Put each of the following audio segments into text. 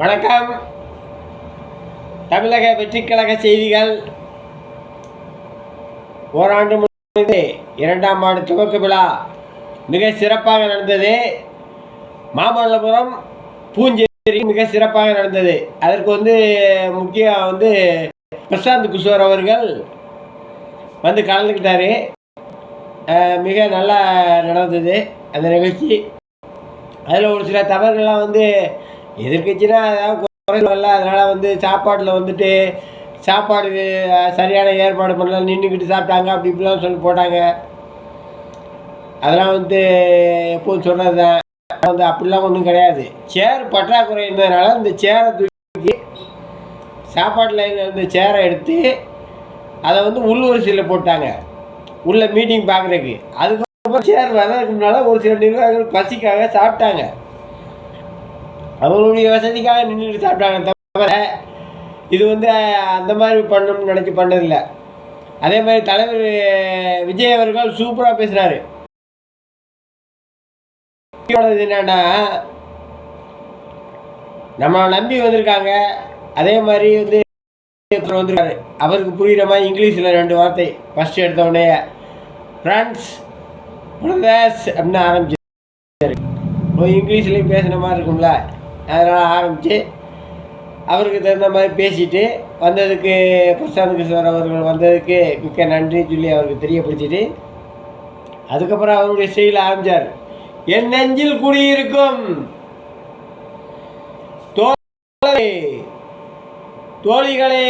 வணக்கம். தமிழக வெற்றிக்கழக செய்திகள். ஓராண்டு முடிந்து இரண்டாம் ஆண்டு துவக்க விழா மிக சிறப்பாக நடந்தது. மாமல்லபுரம் பூஞ்சேரி மிக சிறப்பாக நடந்தது. அதற்கு வந்து முக்கிய வந்து பிரசாந்த் கிஷோர் அவர்கள் வந்து கலந்துக்கிட்டாரு. மிக நல்லா நடந்தது அந்த நிகழ்ச்சி. அதில் ஒரு சில தவறுகள்லாம் வந்து எதிர்கட்சினா ஏதாவது குறைகள் அதனால் வந்து சாப்பாட்டில் வந்துட்டு சாப்பாடு சரியான ஏற்பாடு பண்ணல நின்றுக்கிட்டு சாப்பிட்டாங்க அப்படி இப்படிலாம் சொல்லி போட்டாங்க. அதெல்லாம் வந்து எப்போதும் சொன்னது தான் வந்து அப்படிலாம் ஒன்றும் கிடையாது. சேர் பற்றாக்குறை இருந்ததுனால இந்த சேரை தூக்கி சாப்பாட்டு லைனில் இருந்த சேரை எடுத்து அதை வந்து உள்ளூரிசையில் போட்டாங்க. உள்ள மீட்டிங் பார்க்குறதுக்கு அதுக்கப்புறம் சேர் வர்றதுக்கு முன்னால் ஒரு சில நிர்வாகிகள் பசிக்காக சாப்பிட்டாங்க. அவங்களுடைய வசதிக்காக நின்றுட்டு சாப்பிட்டாங்க. தவிர இது வந்து அந்த மாதிரி பண்ணணும்னு நினச்சி பண்ணதில்லை. அதே மாதிரி தலைவர் விஜய் அவர்கள் சூப்பராக பேசுகிறாரு என்னன்னா நம்ம நம்பி வந்திருக்காங்க. அதே மாதிரி வந்து வந்திருக்காரு. அவருக்கு புரியுற மாதிரி இங்கிலீஷில் ரெண்டு வார்த்தை ஃபஸ்ட்டு எடுத்த உடனே ஃப்ரெண்ட்ஸ் பிரதர்ஸ் அப்படின்னு ஆரம்பிச்சு. இங்கிலீஷ்லேயும் பேசுகிற மாதிரி இருக்கும்ல. அதனால் ஆரம்பித்து அவருக்கு தகுந்த மாதிரி பேசிட்டு வந்ததுக்கு பிரசாந்த் கிஷோர் அவர்கள் வந்ததுக்கு மிக்க நன்றி சொல்லி அவருக்கு தெரியப்படுத்திட்டு அதுக்கப்புறம் அவருடைய செயல் ஆரம்பித்தார் என் நெஞ்சில் குடியிருக்கும் தோழர்களே, தோழிகளே.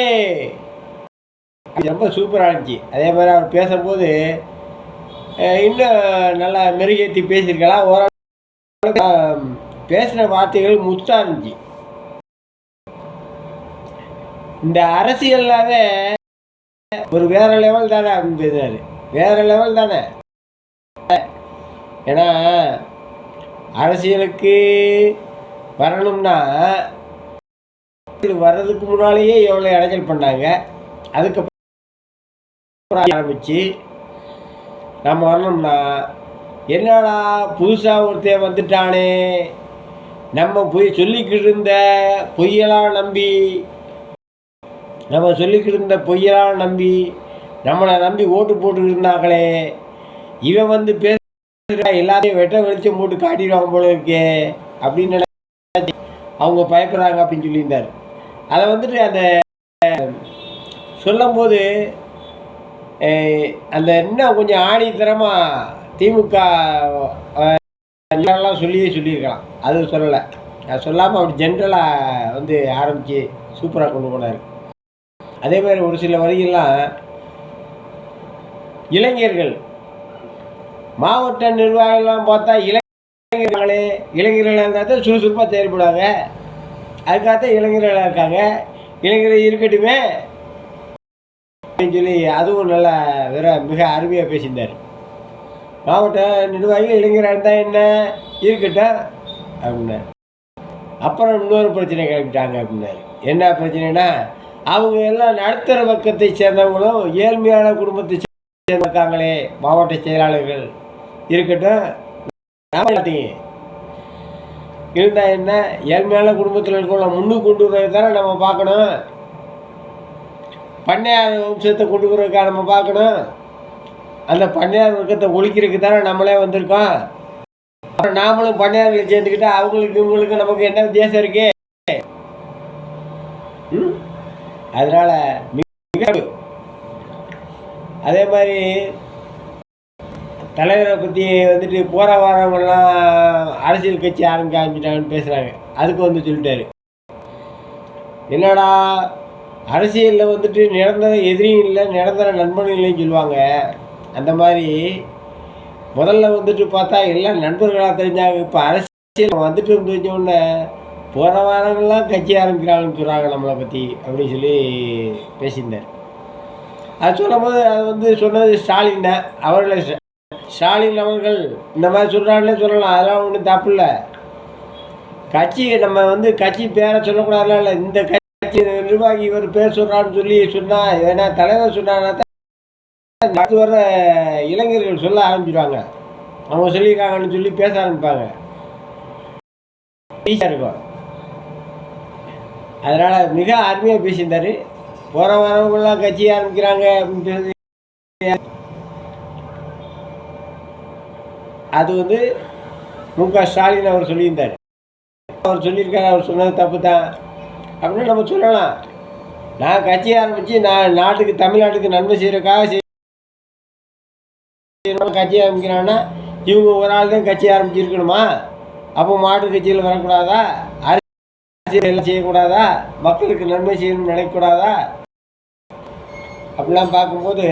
ரொம்ப சூப்பராக இருந்துச்சு. அதே மாதிரி அவர் பேசும்போது இன்னும் நல்லா மெருகேற்றி பேசியிருக்கலாம். ஓரளவு பேசுகிற வார்த்தைகள் முத்தாக இருந்துச்சு இந்த அரசியல்லாவே ஒரு வேற லெவல் தானே அப்படின்னு பேசுறாரு வேற லெவல் தானே. ஏன்னா அரசியலுக்கு வரணும்னா வர்றதுக்கு முன்னாலேயே எவ்வளோ இடைஞ்சல் பண்ணாங்க. அதுக்கப்புறம் ஆரம்பித்து நம்ம வரணும்னா என்னடா புதுசாக ஒருத்தன் வந்துட்டானே. நம்ம போய் சொல்லிக்கிட்டு இருந்த பொய்யெல்லாம் நம்பி நம்ம சொல்லிக்கிட்டு இருந்த பொய்யெல்லாம் நம்பி நம்மளை நம்பி ஓட்டு போட்டுக்கிட்டு இருந்தாங்களே இவன் வந்து பேசுகிறா எல்லாத்தையும் வெட்ட வெளிச்சம் போட்டு காட்டிடுவாங்க போல இருக்கே அப்படின்னு அவங்க பயப்படுறாங்க அப்படின்னு சொல்லியிருந்தார். அதை வந்துட்டு அந்த சொல்லும்போது அந்த இன்னும் கொஞ்சம் ஆணித்தரமாக திமுக எல்லாம் சொல்லியே சொல்லியிருக்கலாம். அது சொல்லலை. அது சொல்லாமல் அப்படி ஜென்ரலாக வந்து ஆரம்பித்து சூப்பராக கொண்டு போனார். அதே மாதிரி ஒரு சில வரிகள்லாம் இளைஞர்கள் மாவட்ட நிர்வாகம்லாம் பார்த்தா இளைஞர்களே இளைஞர்களாக இருந்தால் தான் சுறுசுறுப்பாக செயல்படுவாங்க. அதுக்காகத்தான் இளைஞர்களாக இருக்காங்க. இளைஞர்கள் இருக்கட்டுமே அப்படின்னு சொல்லி அதுவும் நல்லா வேற மிக அருமையாக பேசியிருந்தார். மாவட்ட நிர்வாகிகள் இளைஞராக இருந்தால் என்ன? இருக்கட்டும் அப்படின்னா அப்புறம் இன்னொரு பிரச்சனை கிளம்பிட்டாங்க அப்படின்னாரு. என்ன பிரச்சனைனா அவங்க எல்லாம் நடுத்தர பக்கத்தை சேர்ந்தவங்களும் ஏழ்மையான குடும்பத்தை சேர்ந்திருக்காங்களே மாவட்ட செயலாளர்கள். இருக்கட்டும் இருந்தால் என்ன? ஏழ்மையான குடும்பத்தில் இருக்கவங்கள முன்னுக்கு கொண்டு வரது தானே நம்ம பார்க்கணும். பண்ணையார் வம்சத்தை கொண்டு வரதுக்காக நம்ம பார்க்கணும். அந்த பண்ணையார் வர்க்கத்தை ஒழிக்கிறதுக்கு தானே நம்மளே வந்திருக்கோம். அப்புறம் நாமளும் பண்ணையார்களை சேர்ந்துக்கிட்டு அவங்களுக்கு இவங்களுக்கு நமக்கு என்ன வித்தியாசம் இருக்கு? ம்? அதனால மிக அதே மாதிரி தலைவரை பற்றி வந்துட்டு போகிற வாரவங்கெல்லாம் அரசியல் கட்சி ஆரம்பிக்க ஆரம்பிச்சிட்டாங்கன்னு பேசுகிறாங்க அதுக்கு வந்து சொல்லிட்டாரு. என்னடா அரசியலில் வந்துட்டு நிரந்தர எதிரியும் இல்லை நிரந்தர நண்பனும் இல்லைன்னு சொல்லுவாங்க. அந்த மாதிரி முதல்ல வந்துட்டு பார்த்தா எல்லாம் நண்பர்களாக தெரிஞ்சாங்க. இப்போ அரசியல் வந்துட்டு தெரிஞ்ச உடனே போகிற வாரங்கள்லாம் கட்சி ஆரம்பிக்கிறாங்கன்னு சொல்கிறாங்க நம்மளை பற்றி அப்படின்னு சொல்லி பேசியிருந்தார். அது சொல்லும்போது அது வந்து சொன்னது ஸ்டாலின் தான். அவர்களை ஸ்டாலின் அவர்கள் இந்த மாதிரி சொல்கிறாங்களே சொல்லலாம். அதெல்லாம் ஒன்றும் தப்பு இல்லை. கட்சி நம்ம வந்து கட்சி பேரை சொல்லக்கூடாதுல இல்லை இந்த கட்சி நிர்வாகி இவர் பேர் சொல்கிறான்னு சொல்லி சொன்னால் ஏன்னா தலைவர் சொன்னாங்கன்னா தான் அடுத்து வர இளைஞர்கள் சொல்ல ஆரம்பிச்சிடுவாங்க அவங்க சொல்லியிருக்காங்கன்னு சொல்லி பேச ஆரம்பிப்பாங்க. ஈஸியாக இருக்கும் அதனால் மிக அருமையாக பேசியிருந்தார். போகிற வரவங்களாம் கட்சி ஆரம்பிக்கிறாங்க அப்படின்னு அது வந்து மு க. ஸ்டாலின் அவர் சொல்லியிருந்தார். அவர் சொல்லியிருக்காரு அவர் சொன்னது தப்பு தான். அப்படின்னு நம்ம சொல்லலாம். நான் கட்சி ஆரம்பித்து நான் நாட்டுக்கு தமிழ்நாட்டுக்கு நன்மை செய்கிறக்காக கட்சி ஆரம்பிக்கிறான்னா இவங்க ஒரு ஆள் தான் கட்சி ஆரம்பிச்சிருக்கணுமா? அப்போ மாட்டு கட்சியில் வரக்கூடாதா? அரசியல் செய்யக்கூடாதா? மக்களுக்கு நன்மை செய்யணும்னு நினைக்கக்கூடாதா? அப்படிலாம் பார்க்கும்போது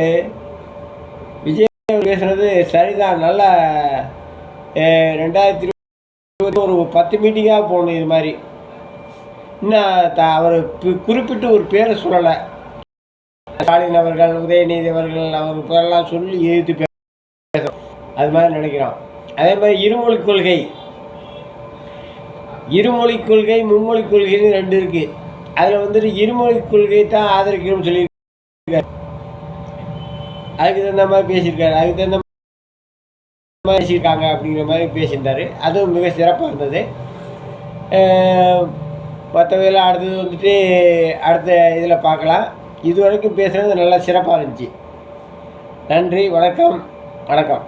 விஜய் பேசுனது சரிதான். நல்ல ரெண்டாயிரத்தி இருபது ஒரு பத்து மீட்டிங்காக போகணும் இது மாதிரி. இன்னும் த அவர் குறிப்பிட்டு ஒரு பேரை சொல்லலை. ஸ்டாலின் அவர்கள் உதயநிதி அவர்கள் அவர் பேரெல்லாம் சொல்லி எழுத்து அது மாதிரி நினைக்கிறோம். அதே மாதிரி இருமொழி கொள்கை. இருமொழி கொள்கை மும்மொழி கொள்கைன்னு ரெண்டு இருக்குது அதில் வந்துட்டு இருமொழி கொள்கை தான் ஆதரிக்கணும்னு சொல்லி அதுக்கு தகுந்த மாதிரி பேசியிருக்காரு. அதுக்கு தகுந்த மாதிரி பேசியிருக்காங்க அப்படிங்கிற மாதிரி பேசியிருந்தாரு. அதுவும் மிக சிறப்பாக இருந்தது. மற்றவையெல்லாம் அடுத்தது வந்துட்டு அடுத்த இதில் பார்க்கலாம். இது வரைக்கும் பேசுகிறது நல்லா சிறப்பாக இருந்துச்சு. நன்றி வணக்கம் வணக்கம்.